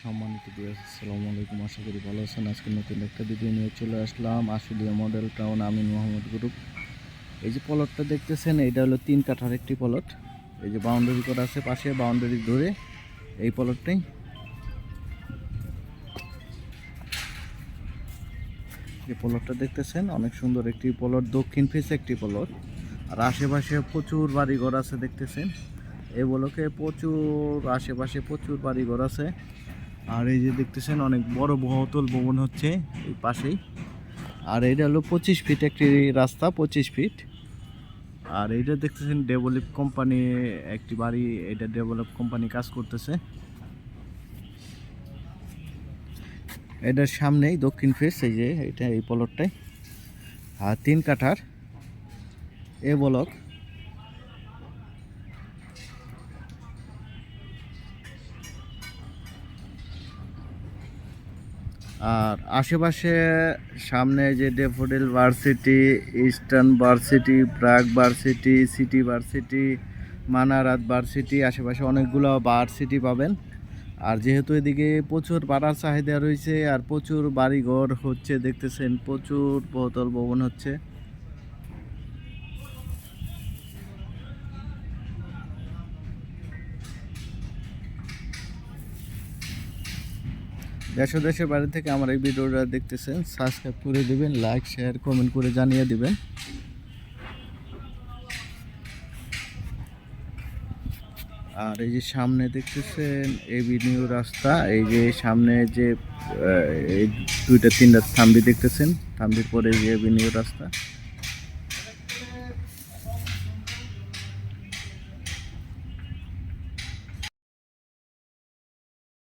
সম্মানিত আসসালামু আলাইকুম। আশা করি ভালো আছেন। আজকে নতুন একটা ভিডিও নিয়ে চলে আসলাম। Ashulia model town Amin Mohammad group এই যে পলটটা দেখতেছেন, এটা হলো তিন কাঠার একটি পলট এই যে বাউন্ডারি করা আছে পাশে বাউন্ডারি ধরে এই পলটটাই যে পলটটা দেখতেছেন, অনেক সুন্দর একটি পলট দক্ষিণ ফেসে একটি পলট আর আশেপাশে প্রচুর বাড়িঘর আছে দেখতেছেন। এই বলকে প্রচুর আশেপাশে প্রচুর বাড়িঘর আছে। আর এই যে দেখতেছেন, অনেক বড় বহুতল ভবন হচ্ছে এই পাশেই। আর এটা হলো পঁচিশ ফিট একটি রাস্তা, পঁচিশ ফিট। আর এইটা দেখতেছেন ডেভেলপ কোম্পানি একটি বাড়ি, এটা ডেভেলপ কোম্পানি কাজ করতেছে। এটার সামনেই দক্ষিণ ফেস এই যে, এটা এই পলটটাই আর তিন কাঠার, এ বলক আর আশেপাশে সামনে যে Daffodil varsity, Eastern varsity, Prague varsity, City varsity, Manarat varsity, আশেপাশে অনেকগুলো ভার্সিটি পাবেন। আর যেহেতু এদিকে প্রচুর পাড়ার চাহিদা রয়েছে, আর প্রচুর বাড়িঘর হচ্ছে, দেখতেছেন প্রচুর বহুতল ভবন হচ্ছে। দেশ দেশের বাইরে থেকে আমার এই ভিডিওটা দেখতেছেন সাবস্ক্রাইব করে দিবেন লাইক শেয়ার কমেন্ট করে জানিয়ে দিবেন। আর এই যে সামনে দেখতেছেন এভিনিউ রাস্তা, এই যে সামনে যে এই দুইটা, তিনটা থাম্বি দেখতেছেন, থাম্বির পরে যে এভিনিউ রাস্তা।